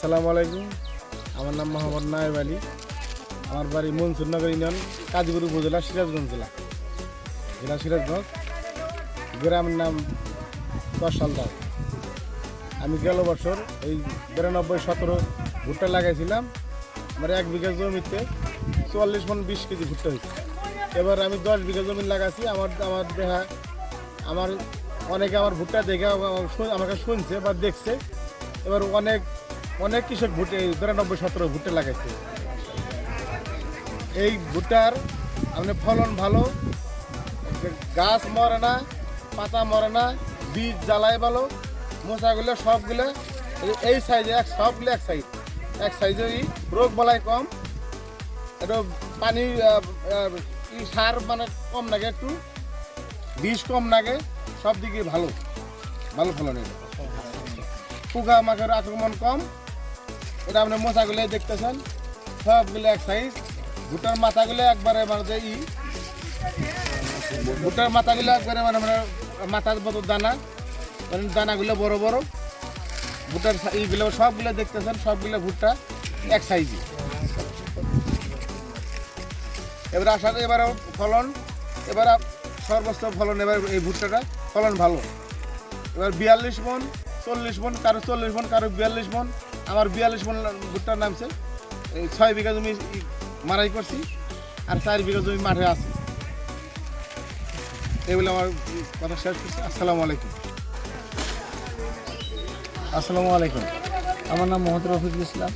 আসসালামু আলাইকুম। আমার নাম মোহাম্মদ নায়েব আলী। আমার বাড়ি মনসুরনগর ইউনিয়ন, কাজীপুর উপজেলা সিরাজগঞ্জ জেলা। জেলা সিরাজগঞ্জ, গ্রামের নাম দশালদার আমি গেল বছর এই বিরানব্বই সতেরো ভুট্টা লাগাইছিলাম। আমার এক বিঘা জমিতে চুয়াল্লিশ মন বিশ কেজি ভুট্টা হয়েছে। এবার আমি দশ বিঘা জমি লাগাচ্ছি আমার আমার দেখা আমার অনেকে আমার ভুট্টা দেখে আমাকে শুনছে বা দেখছে। এবার অনেক অনেক কৃষক ভুট্টে বিরানব্বই, সতেরো ভুট্টা লাগাইছে। এই ভুট্টার আপনি ফলন ভালো গাছ মরে না, পাতা মরে না, বীজ জ্বালায় ভালো, মশাগুলো সবগুলো এই- সাইজে এক সবগুলো এক সাইজ এক সাইজে রোগ বলাই কম, একটু পানি সার মানে কম লাগে একটু বীজ কম লাগে সব দিকে ভালো ভালো ফলন এটা পোকা মাছের আক্রমণ কম এটা আপনি মশাগুলো দেখতেছেন? সবগুলো এক সাইজ ভুট্টার মাথাগুলো একবারে মানে যে ই। ভুট্টার মাথাগুলো একবারে মানে মানে মাথার মতো দানা। মানে দানাগুলো বড় বড়। ভুট্টার এইগুলো সবগুলো দেখতেছেন সবগুলো ভুট্টা এক সাইজই এবার আশা করি এবার ফলন, এবার সর্বোচ্চ ফলন এবার এই ভুট্টাটা, ফলন ভালো। এবার বিয়াল্লিশ মন, চল্লিশ মন, কারও চল্লিশ মন, কারও বিয়াল্লিশ মন। আমার বিয়াল্লিশ মন ভুট্টার নামছে এই ছয় বিঘা জমি মারাই করছি, আর চার বিঘা জমি মাঠে আছে। এগুলো আমার কথা শেষ করছি। আসসালামু আলাইকুম। আসসালামু আলাইকুম। আমার নাম মোহাম্মদ রফিকুল ইসলাম।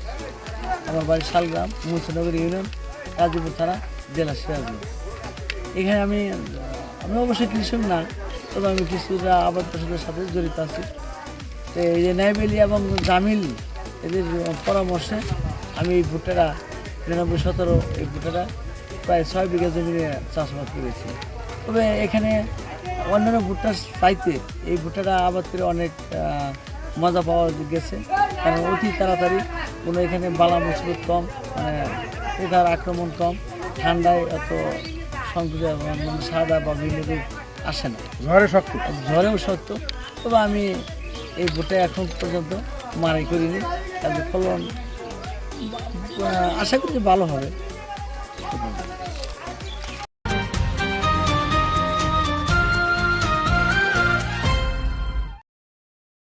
আমার বাড়ি শালগ্রাম, মুন্সিনগর ইউনিয়ন, গাজীপুর থানা, জেলা সিরাজগঞ্জ। এখানে আমি আমি অবশ্যই কৃষক না, তবে আমি কিছুটা আবাদ চাষের সাথে জড়িত আছি। তো এই যে নাইবেলি এবং জামিল এদের পরামর্শে আমি এই ভুট্টাটা নিরানব্বই সতেরো এই ভুট্টাটা প্রায় ছয় বিঘা জমি নিয়ে চাষাবাদ করেছি। তবে এখানে অন্যান্য ভুট্টার চাইতে এই ভুট্টাটা আবাদ করে অনেক মজা পাওয়া গেছে। কারণ অতি তাড়াতাড়ি কোনো এখানে বালা মুসিবত কম মানে পোকার আক্রমণ কম ঠান্ডায় এত সংকট মানে সাদা বা বিভিন্ন আসে না। ঝড়ে শক্ত। ঝড়েও শক্ত। তবে আমি এই ভুট্টা এখন পর্যন্ত মারাই করিনি। তাদের ফলন আশা করি ভালো হবে।